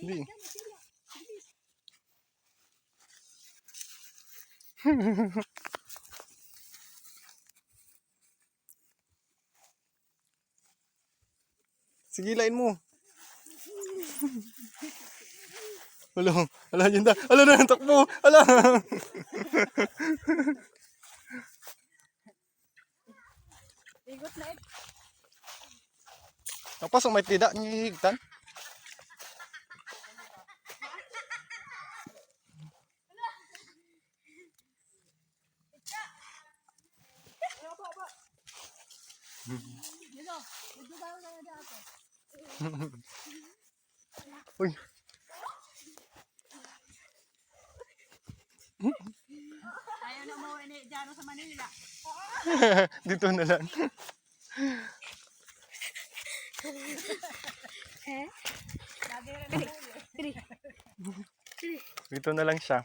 Hindi. Sige, lain mo. Wala, wala dyan da. Wala na, takbo. Wala. Igot na ito. Tapos may tidak niya higtan. Dito. Dito tayo na na dito. Uy, Ayaw na umuwi ni Jano sa Manila. dito na lang. Uwi. Dito na lang siya.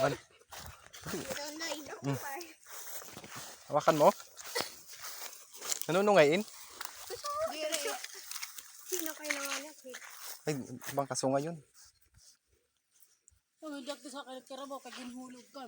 Wal. Mm. Hawakan mo. Nanunungayin? Sino kailangan niya? Ay, bang? Kung hindi ako sa kanya mo, kag ginhulog ka.